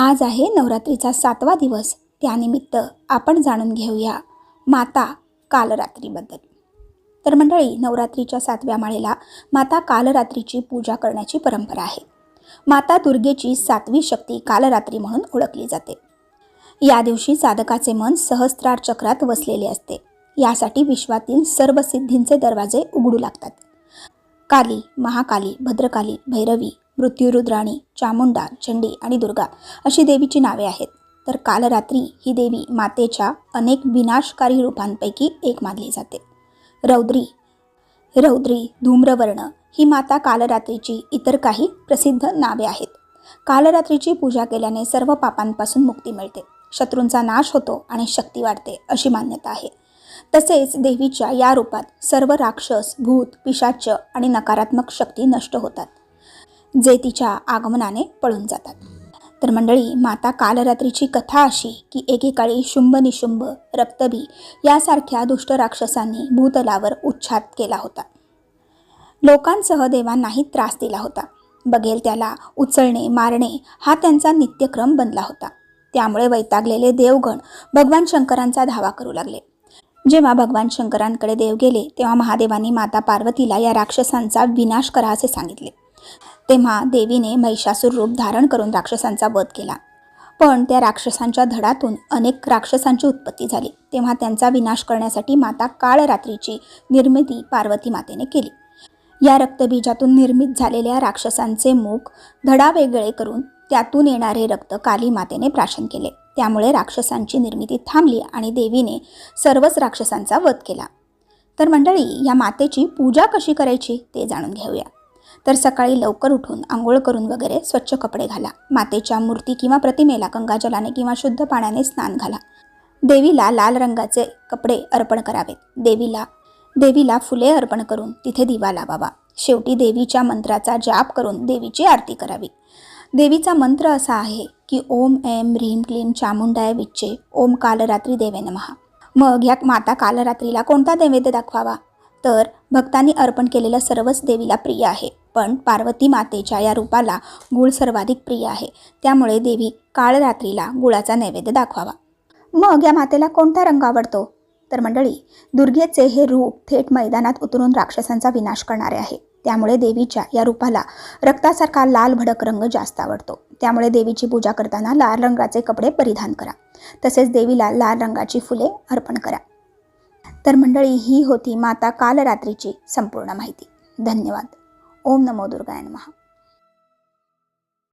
आज आहे नवरात्रीचा सातवा दिवस. त्यानिमित्त आपण जाणून घेऊया माता कालरात्रीबद्दल. तर मंडळी नवरात्रीच्या सातव्या माळेला माता कालरात्रीची पूजा करण्याची परंपरा आहे. माता दुर्गेची सातवी शक्ती कालरात्री म्हणून ओळखली जाते. या दिवशी साधकाचे मन सहस्त्रार चक्रात वसलेले असते. यासाठी विश्वातील सर्व सिद्धींचे दरवाजे उघडू लागतात. काली महाकाली भद्रकाली भैरवी मृत्युरुद्राणी चामुंडा चंडी आणि दुर्गा अशी देवीची नावे आहेत. तर कालरात्री ही देवी मातेच्या अनेक विनाशकारी रूपांपैकी एक मानली जाते. रौद्री रौद्री धूम्रवर्ण ही माता कालरात्रीची इतर काही प्रसिद्ध नावे आहेत. कालरात्रीची पूजा केल्याने सर्व पापांपासून मुक्ती मिळते. शत्रूंचा नाश होतो आणि शक्ती वाढते अशी मान्यता आहे. तसेच देवीच्या या रूपात सर्व राक्षस भूत पिशाच आणि नकारात्मक शक्ती नष्ट होतात. जे तिच्या आगमनाने पळून जातात. तर मंडळी माता कालरात्रीची कथा अशी की एकेकाळी शुंभ निशुंभ रक्तबी यासारख्या दुष्ट राक्षसांनी भूतलावर उच्छाद केला होता. लोकांसह देवांनाही त्रास दिला होता. बघेल त्याला उचलणे मारणे हा त्यांचा नित्यक्रम बनला होता. त्यामुळे वैतागलेले देवगण भगवान शंकरांचा धावा करू लागले. जेव्हा भगवान शंकरांकडे देव गेले तेव्हा महादेवांनी माता पार्वतीला या राक्षसांचा विनाश करा असे सांगितले. तेव्हा देवीने महिषासूर रूप धारण करून राक्षसांचा वध केला. पण त्या राक्षसांच्या धडातून अनेक राक्षसांची उत्पत्ती झाली. तेव्हा त्यांचा विनाश करण्यासाठी माता काळरात्रीची निर्मिती पार्वती मातेने केली. या रक्तबीजातून निर्मित झालेल्या राक्षसांचे मुख धडा वेगळे करून त्यातून येणारे रक्त काली मातेने प्राशन केले. त्यामुळे राक्षसांची निर्मिती थांबली आणि देवीने सर्वच राक्षसांचा वध केला. तर मंडळी या मातेची पूजा कशी करायची ते जाणून घेऊया. तर सकाळी लवकर उठून आंघोळ करून वगैरे स्वच्छ कपडे घाला. मातेच्या मूर्ती किंवा प्रतिमेला गंगाजलाने किंवा शुद्ध पाण्याने स्नान घाला. देवीला लाल रंगाचे कपडे अर्पण करावेत. देवीला देवीला फुले अर्पण करून तिथे दिवा लावावा. शेवटी देवीच्या मंत्राचा जाप करून देवीची आरती करावी. देवीचा मंत्र असा आहे की ओम ऐम ह्रीम क्लीम चामुंडाय विच्चे ओम कालरात्री देवे नमहा मग ह्या माता कालरात्रीला कोणता नैवेद्य दाखवावा? तर भक्तांनी अर्पण केलेलं सर्वच देवीला प्रिय आहे. पण पार्वती मातेच्या या रूपाला गुळ सर्वाधिक प्रिय आहे. त्यामुळे देवी काळरात्रीला गुळाचा नैवेद्य दाखवावा. मग या मातेला कोणता रंग आवडतो? तर मंडळी दुर्गेचे हे रूप थेट मैदानात उतरून राक्षसांचा विनाश करणारे आहे. त्यामुळे देवीच्या या रूपाला रक्तासारखा लाल भडक रंग जास्त आवडतो. त्यामुळे देवीची पूजा करताना लाल रंगाचे कपडे परिधान करा. तसेच देवीला लाल रंगाची फुले अर्पण करा. तर मंडळी ही होती माता कालरात्रीची संपूर्ण माहिती. धन्यवाद. ओम नमो दुर्गाय नमः.